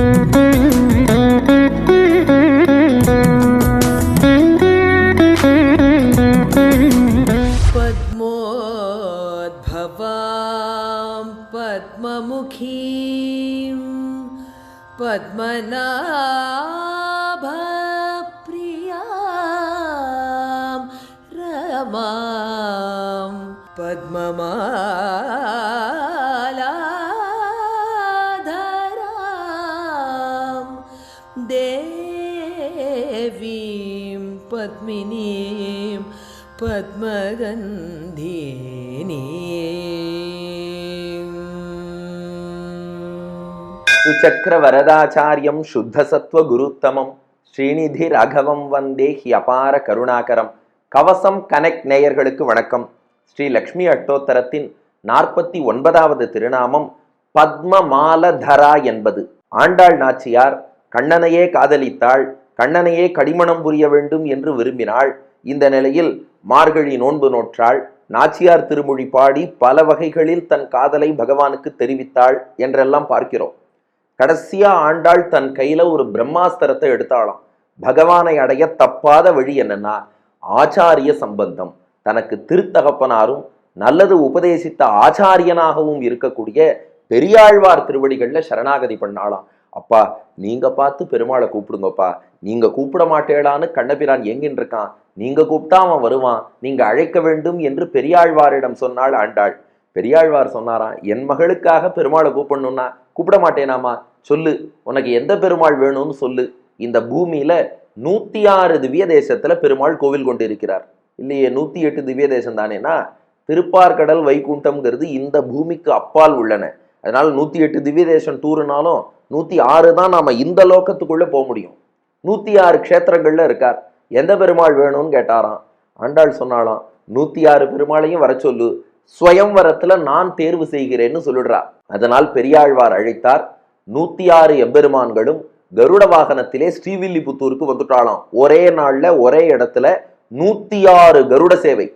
Mm-hmm. पद्मिनीं पद्मगन्धिनी சுச்சக்கர வரதாச்சாரியம் சுத்த சத்வ குருத்தமம் ஸ்ரீநிதி ராகவம் வந்தே he அபார கருணாகரம் கவசம் கனெக்ட் நேயர்களுக்கு வணக்கம் ஸ்ரீ லக்ஷ்மி அட்டோத்தரத்தின் நாற்பத்தி ஒன்பதாவது திருநாமம் பத்மமாலதரா என்பது ஆண்டாள் நாச்சியார் கண்ணனையே காதலித்தாள் கண்ணனையே கடிமணம் புரிய வேண்டும் என்று விரும்பினாள். இந்த நிலையில் மார்கழி நோன்பு நோற்றாள். நாச்சியார் திருமொழி பாடி பல வகைகளில் தன் காதலை பகவானுக்கு தெரிவித்தாள் என்றெல்லாம் பார்க்கிறோம். கடைசியா ஆண்டாள் தன் கையில ஒரு பிரம்மாஸ்திரத்தை எடுத்தாளாம். பகவானை அடைய தப்பாத வழி என்னன்னா ஆச்சாரிய சம்பந்தம். தனக்கு திருத்தகப்பனாரும் நல்லது உபதேசித்த ஆச்சாரியனாகவும் இருக்கக்கூடிய பெரியாழ்வார் திருவடிகள்ல சரணாகதி பண்ணாளாம். அப்பா நீங்கள் பார்த்து பெருமாளை கூப்பிடுங்கப்பா. நீங்கள் கூப்பிட மாட்டேடான்னு கண்ணபிரான் எங்கின்னு இருக்கான் நீங்கள் கூப்பிட்டா அவன் வருவான். நீங்கள் அழைக்க வேண்டும் என்று பெரியாழ்வாரிடம் சொன்னாள் ஆண்டாள். பெரியாழ்வார் சொன்னாராம் என் மகளுக்காக பெருமாளை கூப்பிடணும்னா கூப்பிட மாட்டேனாமா? சொல்லு உனக்கு எந்த பெருமாள் வேணும்னு சொல்லு. இந்த பூமியில நூத்தி ஆறு திவ்ய தேசத்துல பெருமாள் கோவில் கொண்டு இருக்கிறார் இல்லையே நூத்தி எட்டு திவ்ய தேசம் தானேனா? திருப்பார்கடல் வைகுண்டம்ங்கிறது இந்த பூமிக்கு அப்பால் உள்ளன. அதனால நூத்தி எட்டு திவ்ய தேசம் டூருனாலும் நூற்றி ஆறு தான் நாம் இந்த லோக்கத்துக்குள்ளே போக முடியும். நூற்றி ஆறு க்ஷேத்திரங்களில் இருக்கார். எந்த பெருமாள் வேணும்னு கேட்டாராம். ஆண்டாள் சொன்னாலாம் நூற்றி ஆறு பெருமாளையும் வர சொல்லு. ஸ்வயம்வரத்தில் நான் தேர்வு செய்கிறேன்னு சொல்லிடுறா அதனால் பெரியாழ்வார் அழைத்தார். நூற்றி ஆறு எம்பெருமான்களும் கருட வாகனத்திலே ஸ்ரீவில்லிபுத்தூருக்கு வந்துட்டாலாம் ஒரே நாளில் ஒரே இடத்துல நூற்றி ஆறு கருட சேவை.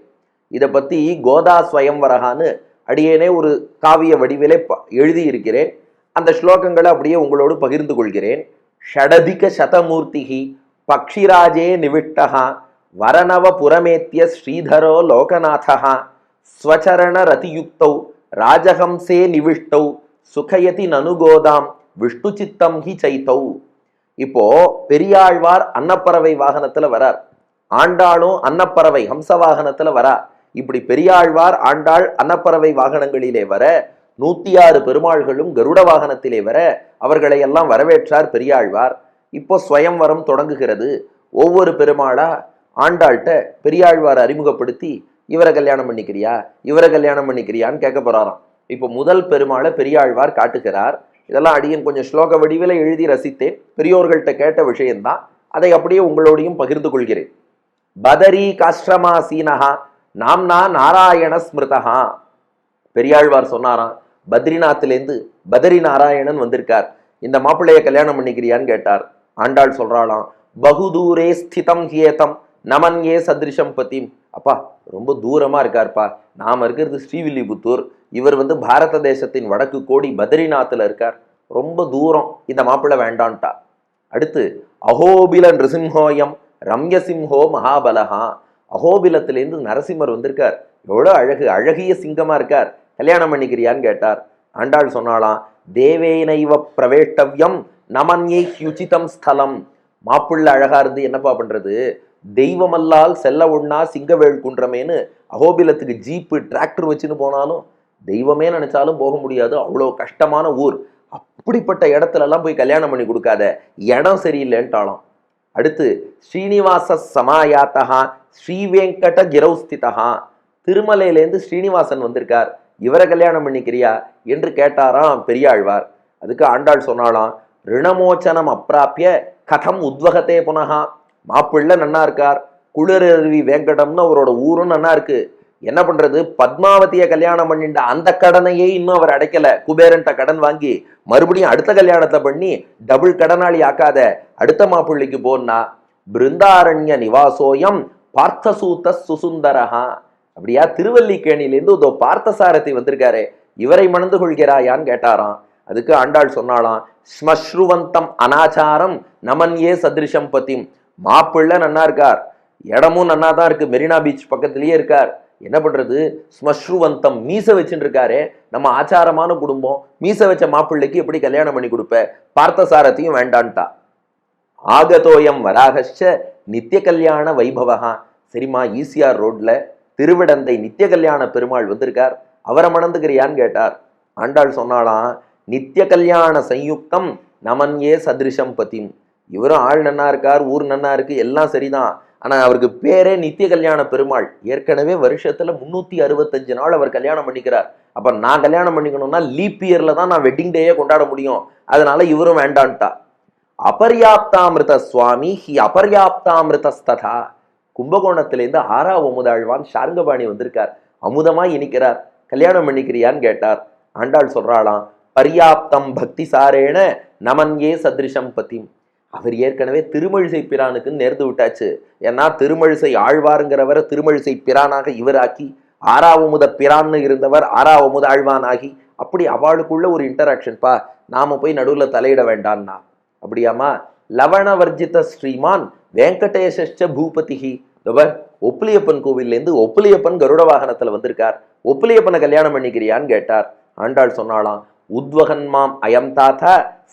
இதை பற்றி கோதா ஸ்வயம்வரகான்னு அடியேனே ஒரு காவிய வடிவிலே ப- எழுதியிருக்கிறேன். அந்த ஸ்லோகங்களை அப்படியே உங்களோடு பகிர்ந்து கொள்கிறேன். ஷடதிக சதமூர்த்திகி பக்ஷிராஜே நிவிட்டகா வரணவ புரமேத்திய ஸ்ரீதரோ லோகநாதகா ஸ்வச்சரண ரதியுக்தௌ ராஜஹம்சே நிவிஷ்டௌ சுகயதி நனுகோதாம் விஷ்ணு சித்தம் ஹி சைத்தௌ. இப்போ பெரியாழ்வார் அன்னப்பறவை வாகனத்துல வரார். ஆண்டாளும் அன்னப்பறவை ஹம்ச வாகனத்துல வரா. இப்படி பெரியாழ்வார் ஆண்டாள் அன்னப்பறவை வாகனங்களிலே வர நூத்தி ஆறு பெருமாள்களும் கருட வாகனத்திலே வர அவர்களை எல்லாம் வரவேற்றார் பெரியாழ்வார். இப்போ ஸ்வயம்வரம் தொடங்குகிறது. ஒவ்வொரு பெருமாளா ஆண்டாள்கிட்ட பெரியாழ்வார் அறிமுகப்படுத்தி இவரை கல்யாணம் பண்ணிக்கிறியா? இவரை கல்யாணம் பண்ணிக்கிறியான்னு கேட்க போறாராம். இப்போ முதல் பெருமாளை பெரியாழ்வார் காட்டுகிறார். இதெல்லாம் அடியன் கொஞ்சம் ஸ்லோக வடிவில் எழுதி ரசித்தேன். பெரியோர்கள்ட்ட கேட்ட விஷயம்தான் அதை அப்படியே உங்களோடையும் பகிர்ந்து கொள்கிறேன். பதரி காஷ்டமா சீனஹா நாம்னா நாராயண ஸ்மிருதஹா. பெரியாழ்வார் சொன்னாராம். பத்ரிநாத்லேருந்து பதரி நாராயணன் வந்திருக்கார். இந்த மாப்பிள்ளைய கல்யாணம் பண்ணிக்கிறியான்னு கேட்டார். ஆண்டாள் சொல்றாளாம் பகுதூரே ஸ்திதம் ஹியேதம் நமன்யே சதிருஷம் பத்திம் அப்பா ரொம்ப தூரமா இருக்கார்ப்பா. நாம் இருக்கிறது ஸ்ரீவில்லிபுத்தூர். இவர் வந்து பாரத தேசத்தின் வடக்கு கோடி பத்ரிநாத்தில் இருக்கார். ரொம்ப தூரம். இந்த மாப்பிள்ளை வேண்டான்ட்டா. அடுத்து அகோபில நிருசிம்ஹோயம் ரம்யசிம்ஹோ மகாபலஹா. அகோபிலத்திலேருந்து நரசிம்மர் வந்திருக்கார். எவ்வளோ அழகு அழகிய சிங்கமாக இருக்கார். கல்யாணம் பண்ணிக்கிறியான்னு கேட்டார். ஆண்டாள் சொன்னாலாம் தேவேனைவ பிரவேஷ்டவ்யம் நமன்யை ஹியுச்சிதம் ஸ்தலம். மாப்பிள்ளை அழகா இருந்து என்னப்பா பண்றது? தெய்வமல்லால் செல்ல ஒண்ணா சிங்கவேள் குன்றமேன்னு அகோபிலத்துக்கு ஜீப்பு டிராக்டர் வச்சுன்னு போனாலும் தெய்வமே நினைச்சாலும் போக முடியாது. அவ்வளோ கஷ்டமான ஊர். அப்படிப்பட்ட இடத்துலலாம் போய் கல்யாணம் பண்ணி கொடுக்காத. இடம் சரியில்லைன்ட்டாலும் அடுத்து ஸ்ரீனிவாச சமாயாத்தகா ஸ்ரீவேங்கட கிரௌஸ்திதகா திருமலையிலேருந்து ஸ்ரீனிவாசன் வந்திருக்கார். இவரை கல்யாணம் பண்ணிக்கிறியா என்று கேட்டாராம் பெரியாழ்வார். அதுக்கு ஆண்டாள் சொன்னாலாம் ரிணமோச்சனம் அப்பிராப்பிய கதம் உத்வகத்தே புனகா. மாப்பிள்ளை நன்னா இருக்கார். குளிரருவி வேங்கடம்னு அவரோட ஊரும் நன்னா இருக்கு. என்ன பண்றது? பத்மாவதியை கல்யாணம் பண்ணிட்ட அந்த கடனையே இன்னும் அவர் அடைக்கல. குபேரன்ட்ட கடன் வாங்கி மறுபடியும் அடுத்த கல்யாணத்தை பண்ணி டபுள் கடனாளி ஆக்காத அடுத்த மாப்பிள்ளைக்கு போனா பிருந்தாரண்ய நிவாசோயம் பார்த்தசூத்த சுசுந்தரஹா. அப்படியா? திருவல்லிக்கேணியிலேருந்து இதோ பார்த்தசாரதி வந்திருக்காரு இவரை மணந்து கொள்கிறாயான்னு கேட்டாராம். அதுக்கு ஆண்டாள் சொன்னாலாம் ஸ்மஸ்ருவந்தம் அனாச்சாரம் நமன்யே சதிருஷம் பத்தியும் மாப்பிள்ளை நன்னா இருக்கார். இடமும் நன்னா தான் இருக்கு. மெரினா பீச் பக்கத்திலேயே இருக்கார். என்ன பண்றது? ஸ்மஸ்ருவந்தம் மீச வச்சுட்டு இருக்காரு. நம்ம ஆச்சாரமான குடும்பம். மீச வச்ச மாப்பிள்ளைக்கு எப்படி கல்யாணம் பண்ணி கொடுப்ப? பார்த்தசாரத்தையும் வேண்டான்ட்டா. ஆகதோயம் வராகச்ச நித்திய கல்யாண வைபவகா சரிம்மா ஈசிஆர் ரோட்ல திருவிடந்தை நித்திய கல்யாண பெருமாள் வந்திருக்கார். அவரை மணந்துக்கிறியான்னு கேட்டார். ஆண்டாள் சொன்னாலாம் நித்திய கல்யாண சயுக்தம் நமன்யே சதிருஷம் பத்தின் இவரும் ஆள் நன்னா இருக்கார் ஊர் நன்னா இருக்கு எல்லாம் சரிதான். ஆனா அவருக்கு பேரே நித்திய கல்யாண பெருமாள். ஏற்கனவே வருஷத்துல முன்னூத்தி அறுபத்தஞ்சு நாள் அவர் கல்யாணம் பண்ணிக்கிறார். அப்ப நான் கல்யாணம் பண்ணிக்கணும்னா லீப் இயர்ல தான் நான் வெட்டிங் டேயே கொண்டாட முடியும். அதனால இவரும் வேண்டான்ட்டா. அபர்யாப்தாமிருத சுவாமி ஹி அபர்யாப்தாமிருதஸ்ததா. கும்பகோணத்திலேருந்து ஆறா அமுதாழ்வான் ஷாருங்கபாணி வந்திருக்கார். அமுதமாய் இனிக்கிறார் கல்யாணம் பண்ணிக்கிறியான்னு கேட்டார். ஆண்டாள் சொல்றாளாம் பர்யாப்தம் பக்தி சாரேன நமன்யே சதிருஷம் பத்திம். அவர் ஏற்கனவே திருமழிசை பிரானுக்கு நேர்ந்து விட்டாச்சு. ஏன்னா திருமழிசை ஆழ்வாருங்கிறவரை திருமழிசை பிரானாக இவராக்கி ஆறாவமுத பிரான்னு இருந்தவர் ஆறாவமுத ஆழ்வானாகி அப்படி அவளுக்குள்ள ஒரு இன்டராக்ஷன் பா நாம போய் நடுவில் தலையிட வேண்டான்னா. அப்படியாமா லவணவர்ஜித ஸ்ரீமான் வெங்கடேஷ்ச பூபதிஹி. இவர் ஒப்புலியப்பன் கோவில்லேருந்து ஒப்புலியப்பன் கருட வாகனத்தில் வந்திருக்கார். ஒப்புலியப்பனை கல்யாணம் பண்ணிக்கிறியான்னு கேட்டார். ஆண்டாள் சொன்னாலாம் உத்வகன்மாம் அயம் தாத்தா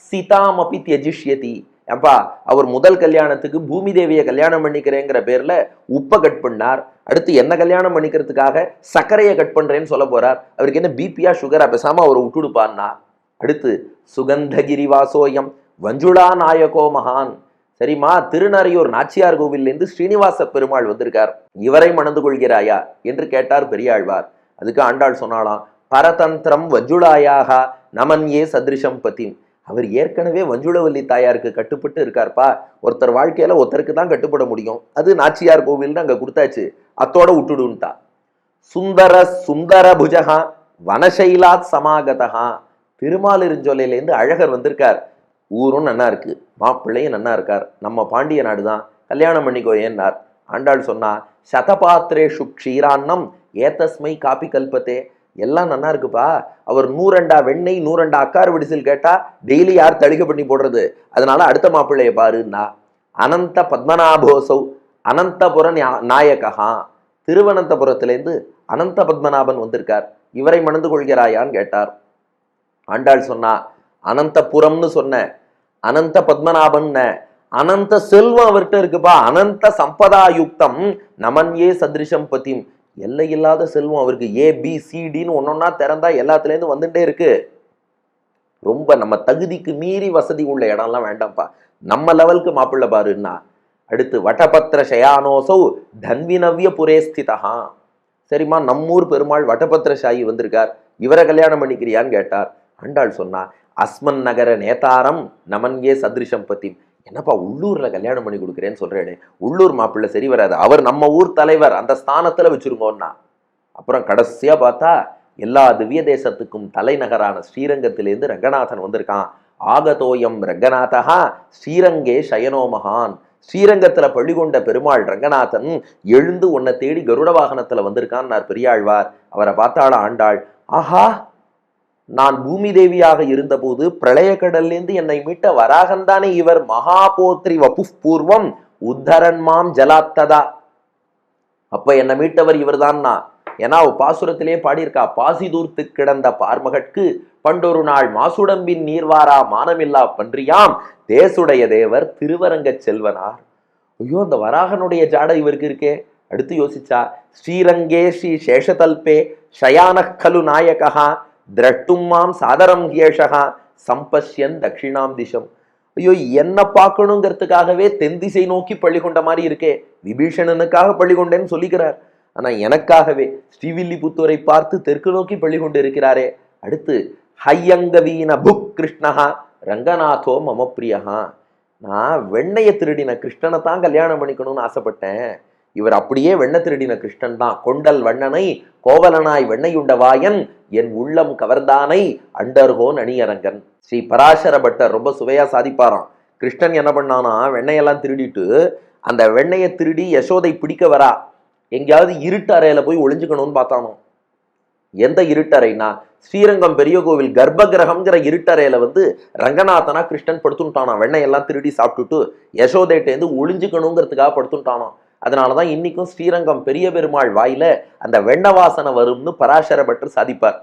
சீதாம் அப்பி தியஜிஷ்யதி. அப்பா அவர் முதல் கல்யாணத்துக்கு பூமி தேவியை கல்யாணம் பண்ணிக்கிறேங்கிற பேர்ல உப்பை கட் பண்ணார். அடுத்து என்ன கல்யாணம் பண்ணிக்கிறதுக்காக சர்க்கரையை கட் பண்றேன்னு சொல்ல போறார். அவருக்கு என்ன பிபியா சுகரா பேசாம அவரை விட்டுடுப்பான்னா அடுத்து சுகந்தகிரி வாசோயம் வஞ்சுளா நாயகோ மகான். சரிம்மா திருநறையூர் நாச்சியார் கோவிலிருந்து ஸ்ரீனிவாச பெருமாள் வந்திருக்கார். இவரை மணந்து கொள்கிறாயா? என்று கேட்டார் பெரியாழ்வார். அதுக்கு ஆண்டாள் சொன்னாலாம் பரதந்திரம் வஞ்சுளாயாக ஏ சதிருஷம் பத்தின். அவர் ஏற்கனவே வஞ்சுளவல்லி தாயாருக்கு கட்டுப்பட்டு இருக்கார்ப்பா. ஒருத்தர் வாழ்க்கையில ஒருத்தருக்கு தான் கட்டுப்பட முடியும். அது நாச்சியார் கோவில்னு அங்க கொடுத்தாச்சு. அத்தோட விட்டுடுன்ட்டா சுந்தர சுந்தர புஜகா வனசைலாத் சமாகதகா திருமாலிருஞ்சொல்லையிலேருந்து அழகர் வந்திருக்கார். ஊரும் நன்னா இருக்கு. மாப்பிள்ளையும் நன்னா இருக்கார். நம்ம பாண்டிய நாடு தான் கல்யாணம் பண்ணிக்கோ ஏன்னார். ஆண்டாள் சொன்னா சதபாத்திரேஷு க்ஷீராண்ணம் ஏத்தஸ்மை காப்பி கல்பத்தே. எல்லாம் நன்னா இருக்குப்பா. அவர் நூறண்டா வெண்ணெய் நூறண்டா அக்கார் விடிசில் கேட்டா டெய்லி யார் தளிகை பண்ணி போடுறது? அதனால அடுத்த மாப்பிள்ளைய பாருன்னா அனந்த பத்மநாபோசௌ அனந்தபுர ஞா- நாயகா திருவனந்தபுரத்திலேருந்து அனந்த பத்மநாபன் வந்திருக்கார். இவரை மணந்து கொள்கிறாயான்னு கேட்டார். ஆண்டாள் சொன்னா அனந்தபுரம்னு சொன்ன அனந்த பத்மநாபன் அனந்த செல்வம் அவர்கிட்ட இருக்குப்பா. அனந்த சம்பதாயுக்தம். நமன்யே சதிருஷம் பத்தியும் எல்லை இல்லாத செல்வம் அவருக்கு. ஏ பி சிடின்னு ஒன்னொன்னா திறந்தா எல்லாத்துலேருந்து வந்துட்டே இருக்கு. ரொம்ப நம்ம தகுதிக்கு மீறி வசதி உள்ள இடம்லாம் வேண்டாம்ப்பா. நம்ம லெவலுக்கு மாப்பிள்ளை பாருன்னா. அடுத்து வட்டபத்திர ஷயானோசௌ தன்வினவ்ய புரேஸ்திதா சரிம்மா நம்மூர் பெருமாள் வட்டபத்திரசாயி வந்திருக்கார். இவரை கல்யாணம் பண்ணிக்கிறியான்னு கேட்டார். ஆண்டாள் சொன்னா அஸ்மன் நகர நேதாரம் நமன்கே சதிருஷம் பத்தி என்னப்பா உள்ளூரில் கல்யாணம் பண்ணி கொடுக்குறேன்னு சொல்கிறேனே உள்ளூர் மாப்பிள்ளை சரி வராது. அவர் நம்ம ஊர் தலைவர் அந்த ஸ்தானத்தில் வச்சுருங்கோன்னா அப்புறம் கடைசியாக பார்த்தா எல்லா திவ்ய தேசத்துக்கும் தலைநகரான ஸ்ரீரங்கத்திலேருந்து ரங்கநாதன் வந்திருக்கான். ஆகதோயம் ரங்கநாதகா ஸ்ரீரங்கே சயனோமகான் ஸ்ரீரங்கத்தில் ஸ்ரீரங்கத்துல பள்ளிகொண்ட பெருமாள் ரங்கநாதன் எழுந்து உன்னை தேடி கருட வாகனத்துல வந்திருக்கான்னார் பெரியாழ்வார். அவரை பார்த்தாள ஆண்டாள்? ஆஹா நான் பூமி தேவியாக இருந்தபோது பிரளய கடல்லேருந்து என்னை மீட்ட வராகன்தானே இவர் மகாபோத்ரி வபுப் பூர்வம் உத்தரன்மாம் ஜலாத்ததா. அப்ப என்னை மீட்டவர் இவர்தான்னா. ஏன்னா பாசுரத்திலே பாடியிருக்கா பாசி தூர்த்து கிடந்த பார்மகட்கு பண்டொரு நாள் மாசுடம்பின் நீர்வாரா மானமில்லா பன்றியாம் தேசுடைய தேவர் திருவரங்கச் செல்வனார். ஐயோ அந்த வராகனுடைய ஜாடை இவருக்கு இருக்கே. அடுத்து யோசிச்சா ஸ்ரீரங்கே ஸ்ரீ சேஷதல்பே ஷயானக்கலு நாயகா திரட்டும் மாம் சாதரம் ஹியேஷகா சம்பஷ்யன் தட்சிணாம் திசம் ஐயோ என்ன பார்க்கணுங்கிறதுக்காகவே தென் திசை நோக்கி பள்ளி கொண்ட மாதிரி இருக்கே. விபீஷணனுக்காக பள்ளி கொண்டேன்னு சொல்லிக்கிறார். ஆனா எனக்காகவே ஸ்ரீவில்லிபுத்தூரை பார்த்து தெற்கு நோக்கி பள்ளி கொண்டு இருக்கிறாரே. அடுத்து ஹையங்கவீன புக் கிருஷ்ணஹா ரங்கநாதோ மம பிரியஹா. நான் வெண்ணையை திருடின கிருஷ்ணனை தான் கல்யாணம் பண்ணிக்கணும்னு ஆசைப்பட்டேன். இவர் அப்படியே வெண்ணை திருடின கிருஷ்ணன் தான் கொண்டல் வண்ணனை கோவலனாய் வெண்ணையுண்ட வாயன் என் உள்ளம் கவர்ந்தானை அண்டர்கோன் அணியரங்கன் ஸ்ரீ பராசர பட்டர் ரொம்ப சுவையா சாதிப்பாராம். கிருஷ்ணன் என்ன பண்ணானா வெண்ணையெல்லாம் திருடிட்டு அந்த வெண்ணையை திருடி யசோதை பிடிக்க வரா. எங்கேயாவது இருட்டு அறையில போய் ஒளிஞ்சுக்கணும்னு பார்த்தானோ எந்த இருட்டறைனா ஸ்ரீரங்கம் பெரிய கோவில் கர்ப்ப கிரகம்ங்கிற இருட்டறையில வந்து ரங்கநாதனா கிருஷ்ணன் படுத்துட்டானா வெண்ணையெல்லாம் திருடி சாப்பிட்டுட்டு யசோதேட்டேந்து ஒளிஞ்சுக்கணுங்கிறதுக்காக அதனால தான் இன்னைக்கும் ஸ்ரீரங்கம் பெரிய பெருமாள் வாயில அந்த வெண்ண வாசனை வரும்னு பராசர பட்டர் சாதிப்பார்.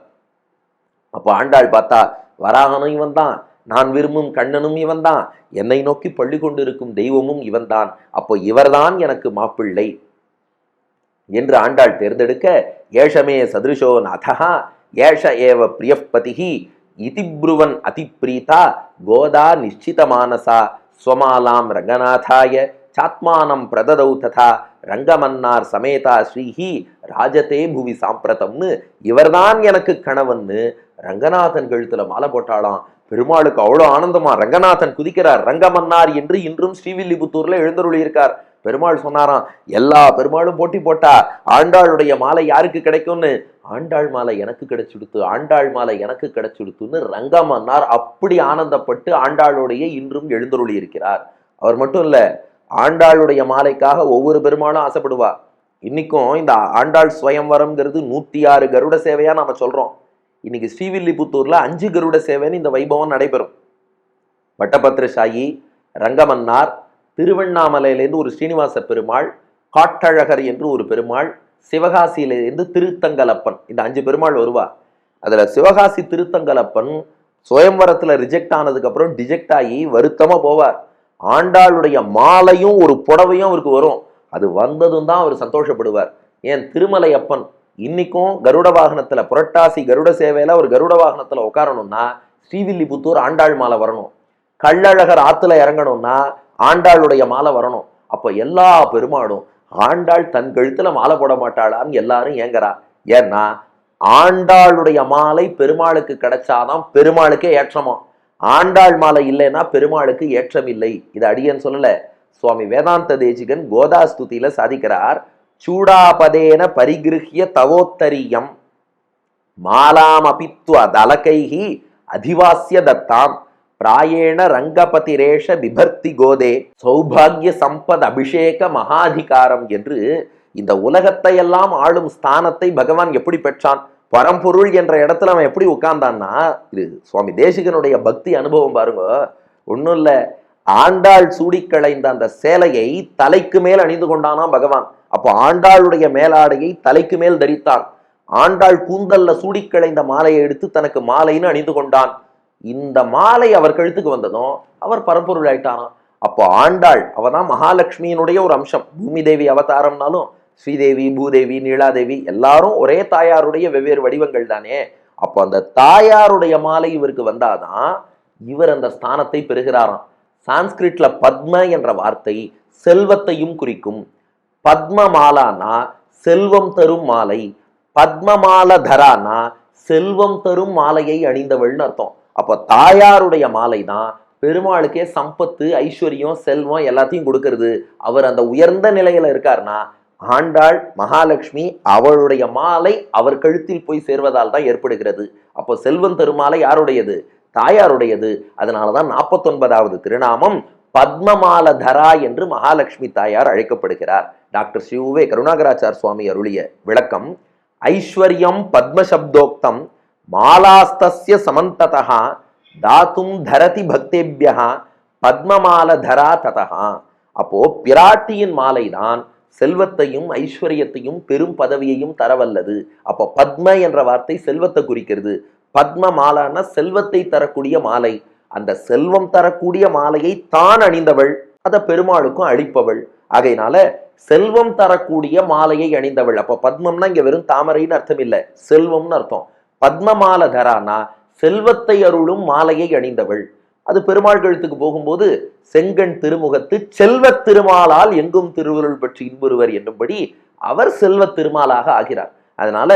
அப்போ ஆண்டாள் பார்த்தா வராகனும் இவன் தான் நான் விரும்பும் கண்ணனும் இவன் தான் என்னை நோக்கி பள்ளி கொண்டிருக்கும் தெய்வமும் இவன்தான் அப்போ இவர்தான் எனக்கு மாப்பிள்ளை. என்று ஆண்டாள் தேர்ந்தெடுக்க ஏஷமே சதிருஷோ நாதா ஏஷ ஏவ பிரியப்பதிகி இதிப்ருவன் அதிப்ரீதா கோதா நிச்சித மானசா ஸ்வமாலாம் ரங்கநாதாய சாத்மானம் பிரததௌ ததா ரங்கமன்னார் சமேதா ஸ்ரீஹி ராஜதே புவி சாம்பிரதம்னு இவர்தான் எனக்கு கணவன்னு ரங்கநாதன் கழுத்துல மாலை போட்டாளாம். பெருமாளுக்கு அவ்வளோ ஆனந்தமா ரங்கநாதன் குதிக்கிறார். ரங்கமன்னார் என்று இன்றும் ஸ்ரீவில்லிபுத்தூர்ல எழுந்தருளி இருக்கார் பெருமாள் சொன்னாராம் எல்லா பெருமாளும் போட்டி போட்டா ஆண்டாளுடைய மாலை யாருக்கு கிடைக்கும்னு? ஆண்டாள் மாலை எனக்கு கிடைச்சுடுத்து ஆண்டாள் மாலை எனக்கு கிடைச்சுடுத்துன்னு ரங்கமன்னார் அப்படி ஆனந்தப்பட்டு ஆண்டாளுடைய இன்றும் எழுந்தருளி இருக்கிறார் அவர் மட்டும் இல்லை ஆண்டாளுடைய மாலைக்காக ஒவ்வொரு பெருமாளும் ஆசைப்படுவா. இன்னைக்கும் இந்த ஆண்டாள் ஸ்வயம்வரம்ங்கிறது நூற்றி ஆறு கருட சேவையாக நாம் சொல்கிறோம் இன்னைக்கு ஸ்ரீவில்லிபுத்தூரில் அஞ்சு கருட சேவைன்னு இந்த வைபவம் நடைபெறும். வட்டபத்திரசாயி ரங்கமன்னார் திருவண்ணாமலையிலேருந்து ஒரு ஸ்ரீனிவாச பெருமாள் காட்டழகர் என்று ஒரு பெருமாள் சிவகாசியிலேருந்து திருத்தங்கலப்பன். இந்த அஞ்சு பெருமாள் வருவா. அதில் சிவகாசி திருத்தங்கலப்பன் சுயம்வரத்தில் ரிஜெக்ட் ஆனதுக்கப்புறம் டிஜெக்ட் ஆகி வருத்தமாக போவார். ஆண்டாளுடைய மாலையும் ஒரு புடவையும் அவருக்கு வரும். அது வந்ததும் தான் அவர் சந்தோஷப்படுவார். ஏன் திருமலை அப்பன் இன்னைக்கும் கருட வாகனத்துல புரட்டாசி கருட சேவையில ஒரு கருட வாகனத்துல உட்காரணும்னா ஸ்ரீவில்லிபுத்தூர் ஆண்டாள் மாலை வரணும். கள்ளழகர் ஆத்துல இறங்கணும்னா ஆண்டாளுடைய மாலை வரணும். அப்போ எல்லா பெருமாளும் ஆண்டாள் தன் கழுத்துல மாலை போட மாட்டாளான்னு எல்லாரும் ஏங்குறா. ஏன்னா ஆண்டாளுடைய மாலை பெருமாளுக்கு கிடைச்சாதான் பெருமாளுக்கே ஏற்றமா. ஆண்டாள் மாலை இல்லைன்னா பெருமாளுக்கு ஏற்றம் இல்லை. இது அடியன் சொல்லல. சுவாமி வேதாந்த தேசிகன் கோதாஸ்துதியில சாதிக்கிறார். சூடாபதேன பரிகிருஹ்ய தவோத்தரியம். மாலாமபித்வ தலகைஹி அதிவாசிய தத்தாம். பிராயேண ரங்கபதிரேஷ விபர்த்தி கோதே. சௌபாகிய சம்பத் அபிஷேக மகாதிகாரம் என்று இந்த உலகத்தை எல்லாம் ஆளும் ஸ்தானத்தை பகவான் எப்படி பெற்றான்? பரம்பொருள் என்ற இடத்துல அவன் எப்படி உட்கார்ந்தான்னா இது சுவாமி தேசிகனுடைய பக்தி அனுபவம் பாருங்க. ஒன்றும் இல்லை. ஆண்டாள் சூடி களைந்த அந்த சேலையை தலைக்கு மேல் அணிந்து கொண்டானா பகவான். அப்போ ஆண்டாளுடைய மேலாடையை தலைக்கு மேல் தரித்தான். ஆண்டாள் கூந்தல்ல சூடி களைந்த மாலையை எடுத்து தனக்கு மாலைன்னு அணிந்து கொண்டான். இந்த மாலை அவர் கழுத்துக்கு வந்ததும் அவர் பரம்பொருள் ஆயிட்டானாம் அப்போ ஆண்டாள் அவதான் மகாலட்சுமியினுடைய ஒரு அம்சம். பூமி தேவி அவதாரம்னாலும் ஸ்ரீதேவி பூதேவி நீலாதேவி எல்லாரும் ஒரே தாயாருடைய வெவ்வேறு வடிவங்கள் தானே? அப்போ அந்த தாயாருடைய மாலை இவருக்கு வந்தாதான் இவர் அந்த ஸ்தானத்தை பெறுகிறாராம். சான்ஸ்கிரிட்ல பத்ம என்ற வார்த்தை செல்வத்தையும் குறிக்கும். பத்ம மாலானா செல்வம் தரும் மாலை. பத்மமால தரானா செல்வம் தரும் மாலையை அணிந்தவள்னு அர்த்தம். அப்போ தாயாருடைய மாலை தான் பெருமாளுக்கே சம்பத்து ஐஸ்வர்யம் செல்வம் எல்லாத்தையும் கொடுக்கறது. அவர் அந்த உயர்ந்த நிலையில இருக்காருன்னா ஆண்டாள் மகாலட்சுமி அவளுடைய மாலை அவர் கழுத்தில் போய் சேர்வதால் தான் ஏற்படுகிறது. அப்போ செல்வம் தருமாலை யாருடையது? தாயாருடையது. அதனாலதான் நாற்பத்தொன்பதாவது திருநாமம் பத்மமால தரா என்று மகாலட்சுமி தாயார் அழைக்கப்படுகிறார். டாக்டர் சிவுவே கருணாகராச்சார் சுவாமி அருளிய விளக்கம் ஐஸ்வர்யம் பத்மசப்தோக்தம் மாலாஸ்தஸ்ய சமந்ததா தாத்தும் தரதி பக்தேபியா பத்மமால தரா ததா அப்போ பிராட்டியின் மாலைதான் செல்வத்தையும் ஐஸ்வர்யத்தையும் பெரும் பதவியையும் தரவல்லது. அப்போ பத்ம என்ற வார்த்தை செல்வத்தை குறிக்கிறது. பத்ம மாலான செல்வத்தை தரக்கூடிய மாலை. அந்த செல்வம் தரக்கூடிய மாலையை தான் அணிந்தவள் அதை பெருமாளுக்கும் அழிப்பவள் ஆகையினால செல்வம் தரக்கூடிய மாலையை அணிந்தவள். அப்போ பத்மம்னா இங்க வெறும் தாமரைன்னு அர்த்தம் இல்லை செல்வம்னு அர்த்தம். பத்ம மாலை தரானா செல்வத்தை அருளும் மாலையை அணிந்தவள். அது பெருமாள் கழுத்துக்கு போகும்போது செங்கண் திருமுகத்து செல்வத் திருமாலால் எங்கும் திருவருள் பற்றி இன்புறுவர் என்னும்படி அவர் செல்வத் திருமாலாக ஆகிறார். அதனால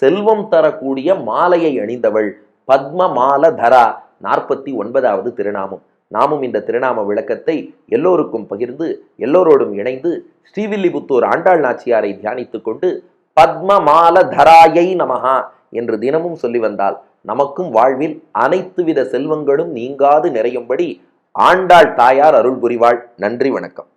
செல்வம் தரக்கூடிய மாலையை அணிந்தவள் பத்ம மால தரா நாற்பத்தி ஒன்பதாவது திருநாமம். நாமும் இந்த திருநாம விளக்கத்தை எல்லோருக்கும் பகிர்ந்து எல்லோரோடும் இணைந்து ஸ்ரீவில்லிபுத்தூர் ஆண்டாள் நாச்சியாரை தியானித்துக் கொண்டு பத்ம மால தராயை நமகா என்று தினமும் சொல்லி வந்தால் நமக்கும் வாழ்வில் அனைத்து வித செல்வங்களும் நீங்காது நிறையும்படி ஆண்டாள் தாயார் அருள் புரிவாள் நன்றி வணக்கம்.